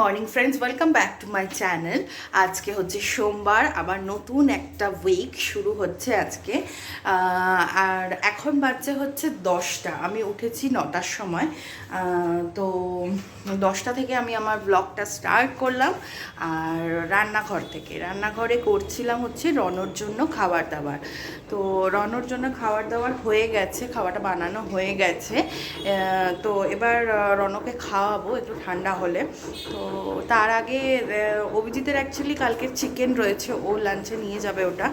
Morning friends welcome back to my channel আজকে হচ্ছে সোমবার, আবার নতুন একটা উইক শুরু হচ্ছে আজকে। আর এখন বাজছে হচ্ছে দশটা। আমি উঠেছি নটার সময়। তো দশটা থেকে আমি আমার ব্লগটা স্টার্ট করলাম। আর রান্নাঘর থেকে। রান্নাঘরে করছিলাম হচ্ছে রনর জন্য খাবার দাবার। তো রনর জন্য খাবার দাবার হয়ে গেছে, খাবারটা বানানো হয়ে গেছে। তো এবার রনকে খাওয়াবো একটু ঠান্ডা হলে। তো তার আগে অভিজিতের অ্যাকচুয়ালি কালকের চিকেন রয়েছে, ও লাঞ্চে নিয়ে যাবে ওটা।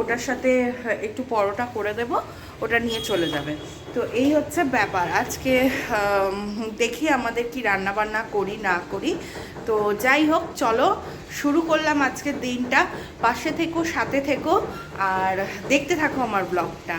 ওটার সাথে একটু পরোটা করে দেব, ওটা নিয়ে চলে যাবে। তো এই হচ্ছে ব্যাপার। আজকে দেখি আমাদের কি রান্না বান্না করি, না করি। তো যাই হোক, চলো, শুরু করলাম আজকের দিনটা। পাশে থেকো, সাথে থেকো, আর দেখতে থাকো আমার ব্লগটা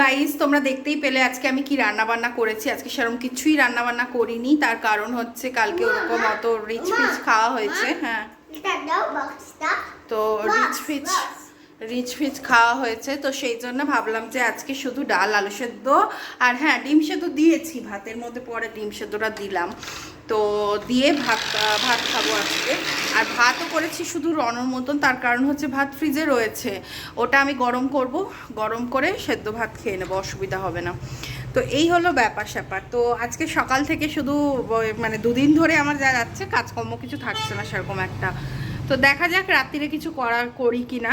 গাইস তোমরা দেখতেই পেলে আজকে আমি কি রান্না বান্না করেছি। আজকে সেরকম কিছুই রান্না বান্না করিনি। তার কারণ হচ্ছে কালকে ওরকম অত রিচ ফিচ খাওয়া হয়েছে হ্যাঁ। তো রিচ ফিচ রিচ ফিচ খাওয়া হয়েছে। তো সেই জন্য ভাবলাম যে আজকে শুধু ডাল আলু সেদ্ধ। আর হ্যাঁ ডিম সেদ্ধ দিয়েছি ভাতের মধ্যে পরে ডিম সেদ্ধটা দিলাম। তো দিয়ে ভাত ভাত খাব আজকে। আর ভাতও করেছি শুধু রনর মতন, তার কারণ হচ্ছে ভাত ফ্রিজে রয়েছে। ওটা আমি গরম করব, গরম করে সেদ্ধ ভাত খেয়ে নেব, অসুবিধা হবে না। তো এই হলো ব্যাপার স্যাপার। তো আজকে সকাল থেকে শুধু মানে দুদিন ধরে আমার যা যাচ্ছে, কাজকর্ম কিছু থাকছে না সেরকম একটা। তো দেখা যাক রাত্রিরে কিছু করার করি কি না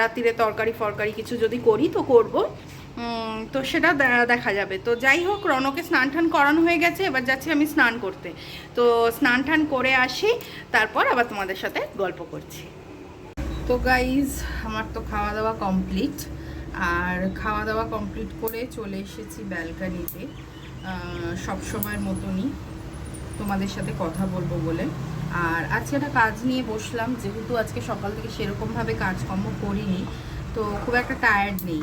রাত্রিরে তরকারি ফরকারি কিছু যদি করি তো করব। তো সেটা দেখা যাবে। তো যাই হোক, রনকে স্নান টান করানো হয়ে গেছে, এবার যাচ্ছি আমি স্নান করতে। তো স্নান টান করে আসি, তারপর আবার তোমাদের সাথে গল্প করছি। তো গাইজ আমার তো খাওয়া দাওয়া কমপ্লিট আর খাওয়া দাওয়া কমপ্লিট করে চলে এসেছি ব্যালকানিতে সব সময়ের মতনই তোমাদের সাথে কথা বলব বলে। আর আজকে একটা কাজ নিয়ে বসলাম, যেহেতু আজকে সকাল থেকে সেরকমভাবে কাজকর্ম করিনি, তো খুব একটা টায়ার্ড নেই।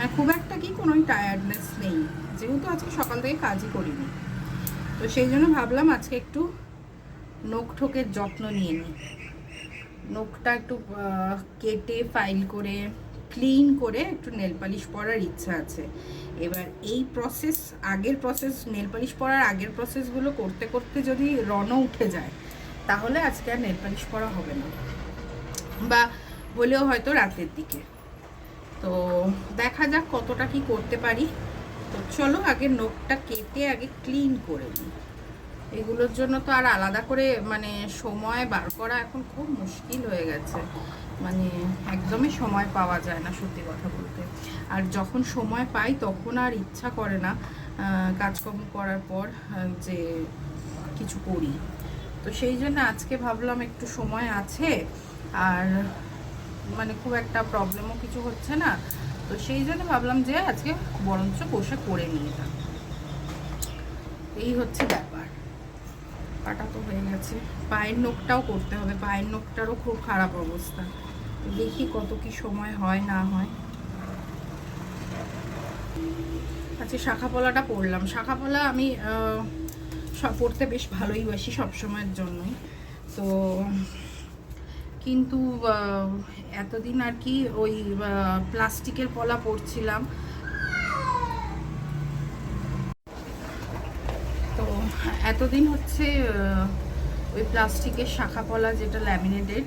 আর খুব একটা কি কোনোই টায়ার্ডনেস নেই। যেহেতু আজকে সকাল থেকে কাজই করিনি। তো সেই জন্য ভাবলাম আজকে একটু নখ ঠোকের যত্ন নিয়ে নিই। নখটা একটু কেটে ফাইল করে ক্লিন করে একটু নেল পালিশ পরার ইচ্ছা আছে। এবার এই প্রসেস আগের প্রসেস নেল পালিশ পরার আগের প্রসেসগুলো করতে করতে যদি রণ উঠে যায়, তাহলে আজকে আর নেল পালিশ পরা হবে না। বা হলেও হয়তো রাতের দিকে। তো দেখা যাক কতটা কি করতে পারি। তো চলো আগে নখটা কেটে আগে ক্লিন করে নিই। এগুলোর জন্য তো আর আলাদা করে মানে সময় বার করা এখন খুব মুশকিল হয়ে গেছে। মানে একদমই সময় পাওয়া যায় না সত্যি কথা বলতে। আর যখন সময় পাই তখন আর ইচ্ছা করে না কাজকর্ম করার পর যে কিছু করি। তো সেই জন্য আজকে ভাবলাম একটু সময় আছে। আর মানে খুব একটা প্রবলেমও কিছু হচ্ছে না। তো সেই জন্য ভাবলাম যে আজকে বরঞ্চ বসে করে নিয়ে যাক এই হচ্ছে ব্যাপার। পাটা তো হয়ে গেছে। পায়ের নখটাও করতে হবে। পায়ের নখটারও খুব খারাপ অবস্থা। দেখি কত কি সময় হয়, না হয়। আচ্ছা শাখা পলাটা পরলাম শাখা পলা আমি পড়তে বেশ ভালোই বাসি সবসময়ের জন্যই। তো কিন্তু এতদিন আর কি ওই প্লাস্টিকের পলা পরছিলাম। তো এতদিন হচ্ছে ওই প্লাস্টিকের শাখা পলা যেটা ল্যামিনেটেড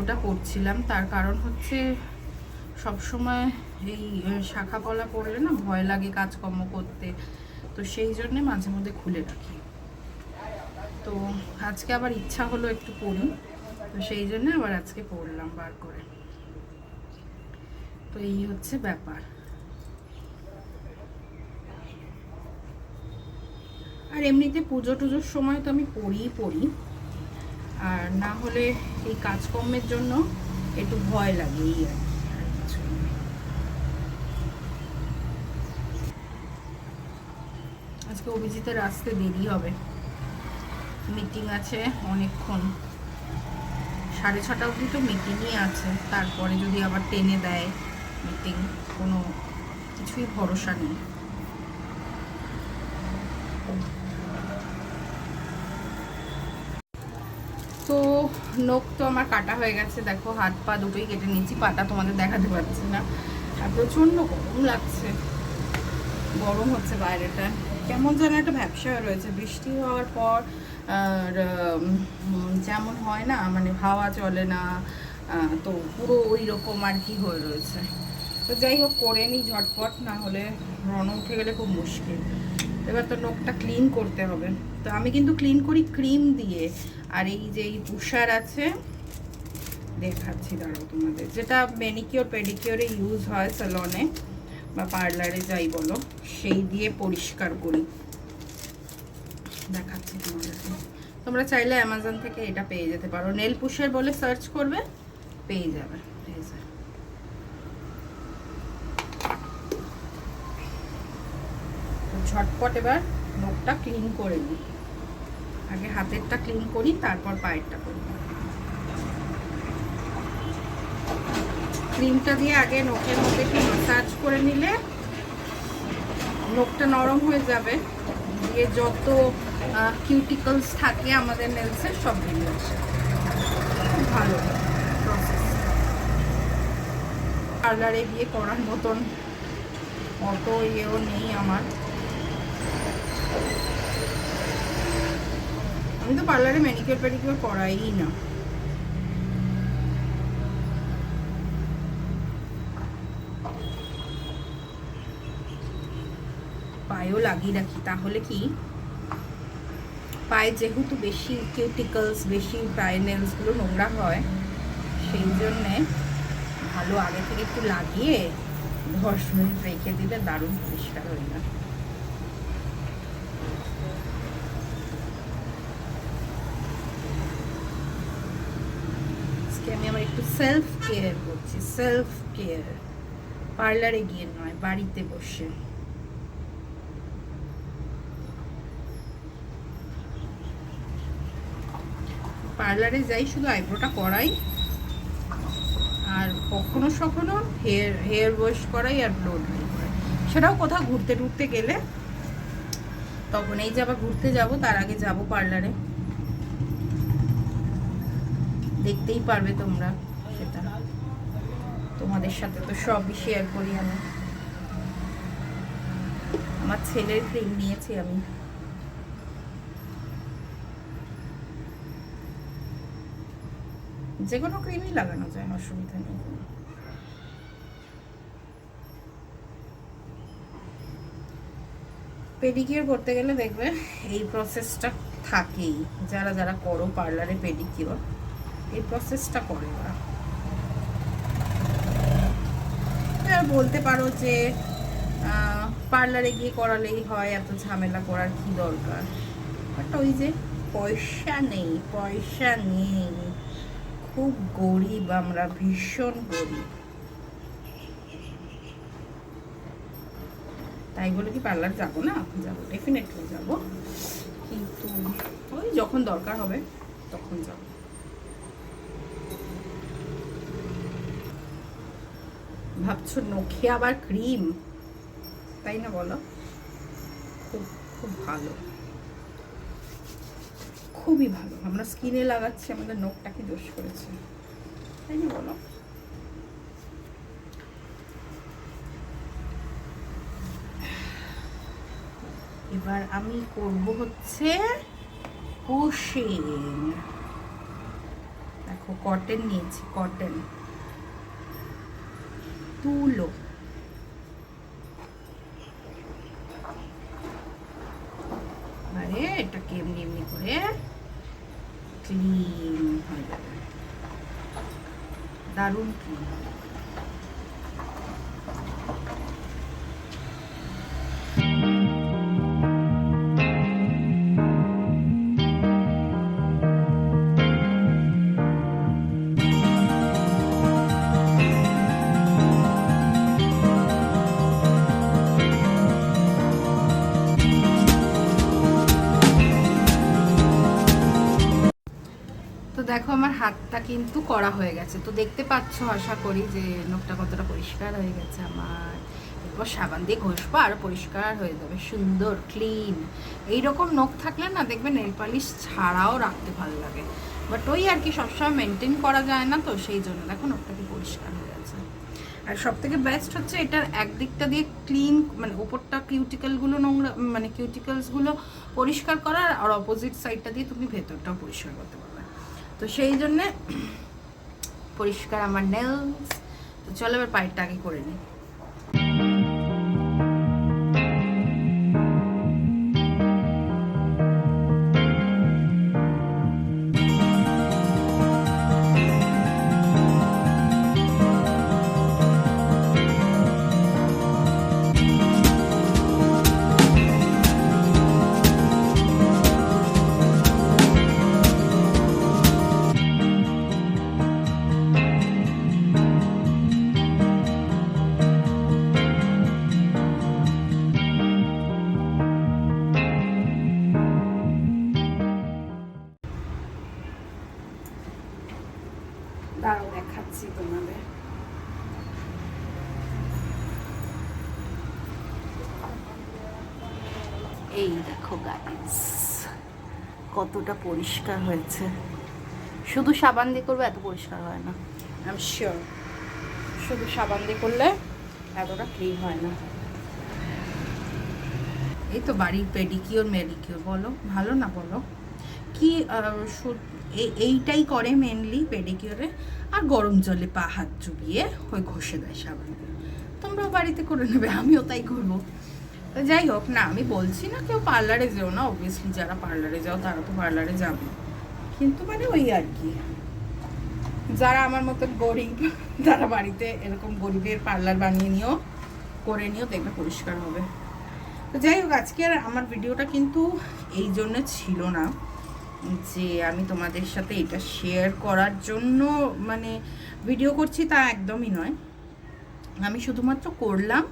ওটা পরছিলাম। তার কারণ হচ্ছে সবসময় এই শাখা পলা পরলে না ভয় লাগে কাজকর্ম করতে। তো সেই জন্যে মাঝে মধ্যে খুলে রাখি। তো আজকে আবার ইচ্ছা হলো একটু পড়ি তো সেই জন্য আবার আজকে পড়লাম বার করে। তো এই হচ্ছে ব্যাপার। আর এমনিতে পুজো টুজোর সময় তো আমি পড়িই, পড়ি। আর না হলে এই কাজকর্মের জন্য একটু ভয় লাগে এই আর। আজকে অভিজিতের আসতে দেরি হবে। মিটিং আছে অনেকক্ষণ। সাড়ে ছটা অবধি তো মিটিংই আছে। তারপরে যদি আবার টেনে দেয় মিটিং কোনো কিছুই ভরসা নেই। তো নখ তো আমার কাটা হয়ে গেছে। দেখো, হাত পা দুটোই কেটে নিয়েছি, পাটা তোমাদের দেখাতে পারছি না। আর প্রচণ্ড গরম লাগছে। গরম হচ্ছে বাইরেটা। কেমন যেন একটা ব্যবসা রয়েছে। বৃষ্টি হওয়ার পর আর যেমন হয় না মানে হাওয়া চলে না তো পুরো ওই রকম আর কি হয়ে রয়েছে। তো যাই হোক, করে নিই ঝটপট, না হলে রণ উঠে গেলে খুব মুশকিল। এবার তো নখটা ক্লিন করতে হবে। তো আমি কিন্তু ক্লিন করি ক্রিম দিয়ে। আর এই যে এই তুষার আছে, দেখাচ্ছি, দাঁড়াও তোমাদের। যেটা ম্যানিকিওর পেডিকিওরে ইউজ হয় স্যালনে বা পার্লারে যাই বলো, সেই দিয়ে পরিষ্কার করি। দেখাচ্ছি তোমাদেরকে। তোমরা চাইলে অ্যামাজন থেকে এটা পেয়ে যেতে পারো। নেল পুষের বলে সার্চ করবে, পেয়ে যাবে। ঝটপট এবার নখটা ক্লিন করে নিই আগে হাতেরটা ক্লিন করি, তারপর পায়েরটা করি ক্রিমটা দিয়ে আগে নখের মধ্যে একটু মাসাজ করে নিলে নখটা নরম হয়ে যাবে। দিয়ে যত কিউটিকলস থাকে আমাদের নেলসের সব বেরিয়ে আসে। ভালো পার্লারে গিয়ে করার মতন অত ইয়েও নেই আমার। আমি তো পার্লারে ম্যানিকিওর প্যাডিকিওর করাই না। পায়েও লাগিয়ে রাখি। তাহলে কি? পায়ে যেহেতু বেশি কিউটিকলস বেশি পায়ের নেলসগুলো নোংরা হয়, সেই জন্যে ভালো আগে থেকে একটু লাগিয়ে দশ মিনিট রেখে দিলে দারুণ পরিষ্কার হয়ে যায়। আমি আমার একটু সেলফ কেয়ার করছি সেলফ কেয়ার পার্লারে গিয়ে নয়, বাড়িতে বসে। পার্লারে যাই, শুধু আইব্রোটা করাই। আর কখনো সখনো হেয়ার হেয়ার ওয়াশ করাই আর ব্লো ড্রাই করাই। সেটাও কোথাও ঘুরতে টুরতে গেলে তখন এই যে আবার ঘুরতে যাব, তার আগে যাব পার্লারে। দেখতেই পারবে তোমরা সেটা। তোমাদের সাথে তো সবই শেয়ার করি আমি। আমার ছেলের ক্রিম নিয়েছি আমি। যে কোনো ক্রিমই লাগানো যায়, অসুবিধা নেই। পেডিকিওর করতে গেলে দেখবে এই প্রসেসটা থাকেই। যারা যারা করো পার্লারে পেডিকিওর এই প্রসেসটা করে ওরা। বলতে পারো যে পার্লারে গিয়ে করালেই হয়, এত ঝামেলা করার কি দরকার? বাট ওই যে পয়সা নেই পয়সা নেই। খুব গরিব, আমরা ভীষণ গরিব। তাই বলে কি পার্লার যাব না? যাব ডেফিনেটলি যাব। কিন্তু ওই যখন দরকার হবে, তখন যাব। ভাবছ নখে আবার ক্রিম তাই না বলো? খুব খুব ভালো। খুবই ভালো। আমরা স্কিনে লাগাচ্ছি, আমাদের নখটা কি দোষ করেছে। তাই না বলো? এবার আমি করব হচ্ছে পুশিং দেখো কটন নিয়েছি কটন তুলো এবারে এটাকে এমনি এমনি করে ক্লিন হয়ে যাবে দারুণ দেখো আমার হাতটা কিন্তু করা হয়ে গেছে। তো দেখতে পাচ্ছ, আশা করি যে নখটা কতটা পরিষ্কার হয়ে গেছে আমার। এরপর সাবান দিয়ে ঘষবো আরও পরিষ্কার হয়ে যাবে, সুন্দর ক্লিন এইরকম নখ থাকলে না দেখবে নেল পালিশ ছাড়াও রাখতে ভালো লাগে। বাট ওই আর কি, সবসময় মেনটেন করা যায় না তো, সেই জন্য দেখো নখটা কি পরিষ্কার হয়ে গেছে। আর সব থেকে বেস্ট হচ্ছে এটার একদিকটা দিয়ে ক্লিন মানে ওপরটা কিউটিক্যালগুলো নোংরা মানে কিউটিক্যালসগুলো পরিষ্কার করা আর অপোজিট সাইডটা দিয়ে তুমি ভেতরটাও পরিষ্কার করতে পারবে তো সেই জন্যে পরিষ্কার আমার নেলস তো চলো এবার পায়েরটা আগে করে নিই। দেখো গাইস কতটা পরিষ্কার হয়েছে। শুধু সাবান দিয়ে করবে, এত পরিষ্কার হয় না। আই এম শিওর শুধু সাবান দিয়ে করলে এতটা ক্লিন হয় না। এই তো বাড়ির পেডিকিওর মেডিকিওর বলো, ভালো না বলো? কি এইটাই করে মেনলি পেডিকিওরে আর গরম জলে পা হাত চুবিয়ে ওই ঘষে দেয় সাবান। তোমরাও বাড়িতে করে নেবে, আমিও তাই করব। যাই হোক, না, আমি বলছি না কেউ পার্লারে যেও না অবভিয়াসলি যারা পার্লারে যাও তারা তো পার্লারে যাবে। কিন্তু মানে ওই আর কি। যারা আমার মতো গরিব, তারা বাড়িতে এরকম গরিবের পার্লার বানিয়ে নিও, করে নিও দেখবে পরিষ্কার হবে। তো যাই হোক, আজকে আর আমার ভিডিওটা কিন্তু এই জন্য ছিল না, যে আমি তোমাদের সাথে এটা শেয়ার করার জন্য মানে ভিডিও করছি তা একদমই নয়। আমি শুধুমাত্র করলাম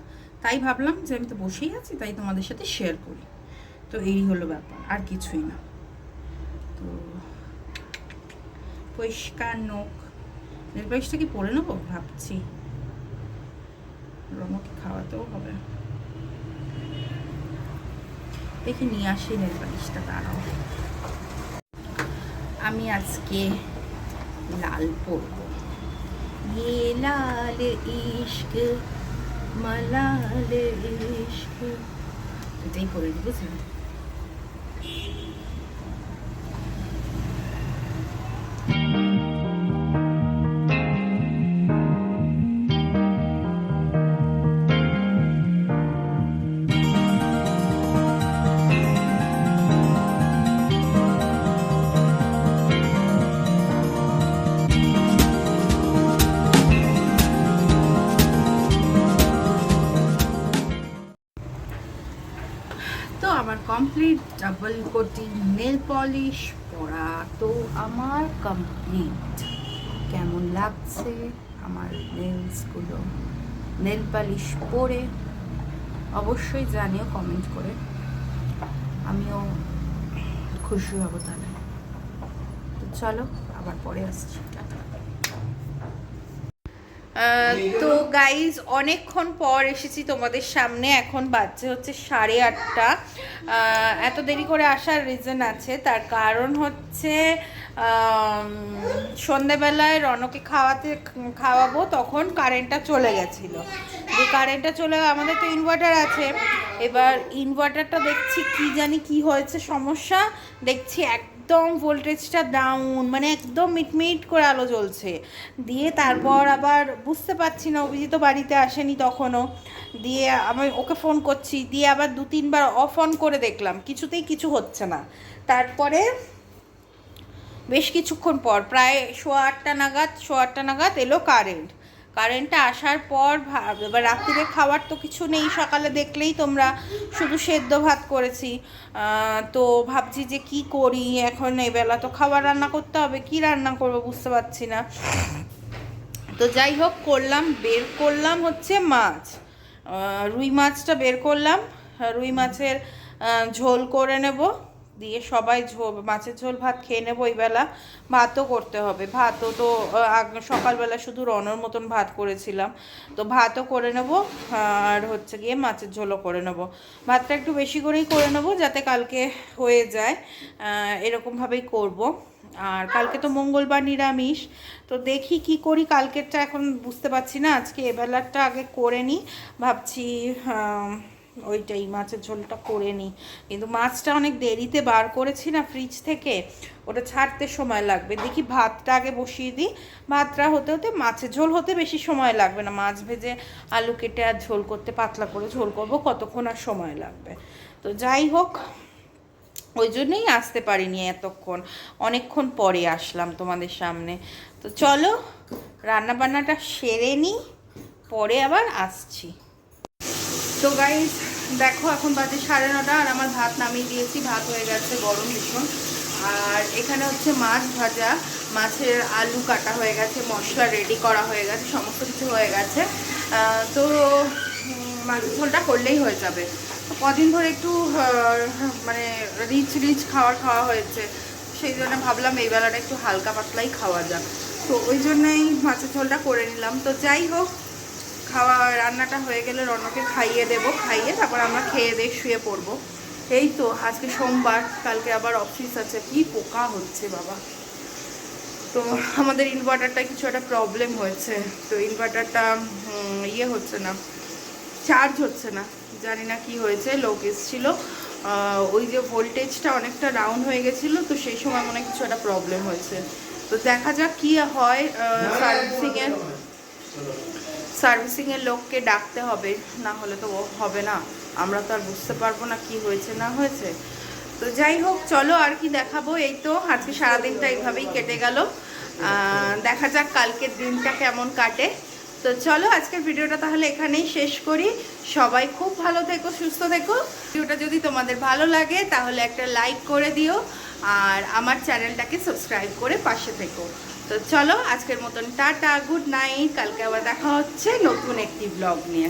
তাই ভাবলাম যে আমি তো বসেই আছি তাই তোমাদের সাথে শেয়ার করি তো এই হলো ব্যাপার আর কিছুই না তো পরিষ্কার নখ নেল পালিশটা কি পরে নেবো ভাবছি রমকে খাওয়াতেও হবে দেখি নিয়ে আসি নেল পালিশটা দাঁড়াও আমি আজকে লাল পরবো ये लाल इश्क মালাল ইশক। এটাই করে দিব বুঝলি ডাবল কোটি নেল পলিশ পরা। তো আমার কমপ্লিট কেমন লাগছে আমার নেলসগুলো নেল পালিশ পরে অবশ্যই জানিও কমেন্ট করে। আমিও খুশি হব তাহলে। তো চলো, আবার পরে আসছি। টাটা। তো গাইজ অনেকক্ষণ পর এসেছি তোমাদের সামনে। এখন বাজছে হচ্ছে সাড়ে আটটা। এত দেরি করে আসার রিজন আছে। তার কারণ হচ্ছে সন্ধেবেলায় রনকে খাওয়াতে, খাওয়াবো, তখন কারেন্টটা চলে গেছিল। যে কারেন্টটা চলে, আমাদের তো ইনভার্টার আছে। এবার ইনভার্টারটা দেখছি কি জানি কি হয়েছে সমস্যা। দেখছি একদম ভোল্টেজটা ডাউন মানে একদম মিটমিট করে আলো জ্বলছে। দিয়ে তারপর আবার বুঝতে পারছি না, অভিজিৎ বাড়িতে আসেনি তখনও। দিয়ে আমি ওকে ফোন করছি, দিয়ে আবার দু তিনবার অফ অন করে দেখলাম, কিছুতেই কিছু হচ্ছে না। তারপরে বেশ কিছুক্ষণ পর, প্রায় সোয়া আটটা নাগাদ, সোয়া আটটা নাগাদ এলো কারেন্ট কারেন্টটা আসার পর এবার রাত্রিরে খাবার তো কিছু নেই, সকালে দেখলেই তোমরা শুধু সেদ্ধ ভাত করেছি। তো ভাবছি যে কি করি, এখন এবেলা তো খাবার রান্না করতে হবে, কি রান্না করব বুঝতে পারছি না। তো যাই হোক, করলাম, বের করলাম হচ্ছে মাছ। রুই মাছটা বের করলাম, রুই মাছের ঝোল করে নেব। দিয়ে সবাই ঝোল, মাছের ঝোল, ভাত খেয়ে নেব ওই বেলা। ভাতও করতে হবে। ভাতও তো সকালবেলা শুধু রনর মতন ভাত করেছিলাম। তো ভাতও করে নেব, আর হচ্ছে গিয়ে মাছের ঝোলও করে নেব। ভাতটা একটু বেশি করেই করে নেব যাতে কালকে হয়ে যায় এরকমভাবেই করব। আর কালকে তো মঙ্গলবার নিরামিষ। তো দেখি কি করি, কালকেরটা এখন বুঝতে পারছি না। আজকে এবেলারটা আগে করে নিই। ভাবছি ওইটাই, মাছের ঝোলটা করে নিই। কিন্তু মাছটা অনেক দেরিতে বার করেছি না ফ্রিজ থেকে, ওটা ছাড়তে সময় লাগবে। দেখি ভাতটা আগে বসিয়ে দিই। ভাতটা হতে হতে মাছের ঝোল হতে বেশি সময় লাগবে না। মাছ ভেজে আলু কেটে আর ঝোল করতে পাতলা করে ঝোল করব, কতক্ষণ আর সময় লাগবে। তো যাই হোক, ওই জন্যই আসতে পারিনি এতক্ষণ। অনেকক্ষণ পরে আসলাম তোমাদের সামনে। তো চলো রান্না বান্নাটা সেরে নিই, পরে আবার আসছি। তো গাইজ দেখো, এখন বাজে সাড়ে নটা আর আমার ভাত নামিয়ে দিয়েছি। ভাত হয়ে গেছে গরম ভীষণ। আর এখানে হচ্ছে মাছ ভাজা। মাছের আলু কাটা হয়ে গেছে, মশলা রেডি করা হয়ে গেছে, সমস্ত কিছু হয়ে গেছে। তো মাছ ঝোলটা করলেই হয়ে যাবে। কদিন ধরে একটু মানে রিচ রিচ খাওয়ার খাওয়া হয়েছে। সেই জন্য ভাবলাম এই বেলাটা একটু হালকা পাতলাই খাওয়া যাক। তো ওই জন্যই মাছের ঝোলটা করে নিলাম। তো যাই হোক খাওয়া রান্নাটা হয়ে গেলে রনকে খাইয়ে দেব খাইয়ে তারপর আমরা খেয়ে দিয়ে শুয়ে পড়ব এই তো আজকে সোমবার কালকে আবার অফিস আছে কি পোকা হচ্ছে বাবা তো আমাদের ইনভার্টারটা কিছু একটা প্রবলেম হয়েছে তো ইনভার্টারটা ইয়ে হচ্ছে না চার্জ হচ্ছে না জানি না কি হয়েছে লোক এসছিল ওই যে ভোল্টেজটা অনেকটা ডাউন হয়ে গেছিল তো সেই সময় মনে হয় কিছু একটা প্রবলেম হয়েছে তো দেখা যাক কি হয় সার্ভিসিংয়ের সার্ভিসিংয়ের লোককে ডাকতে হবে, না হলে তো হবে না। আমরা তো আর বুঝতে পারব না কি হয়েছে, না হয়েছে। তো যাই হোক, চলো আর কি দেখাবো। এই তো, আজকে সারাদিনটা এইভাবেই কেটে গেল। দেখা যাক কালকের দিনটা কেমন কাটে। তো চলো, আজকের ভিডিওটা তাহলে এখানেই শেষ করি। সবাই খুব ভালো থেকো, সুস্থ থেকো। ভিডিওটা যদি তোমাদের ভালো লাগে, তাহলে একটা লাইক করে দিও। আর আমার চ্যানেলটাকে সাবস্ক্রাইব করে পাশে থেকো। তো চলো আজকের মতন টাটা, গুড নাইট, কালকে আবার দেখা হচ্ছে নতুন একটি ব্লগ নিয়ে।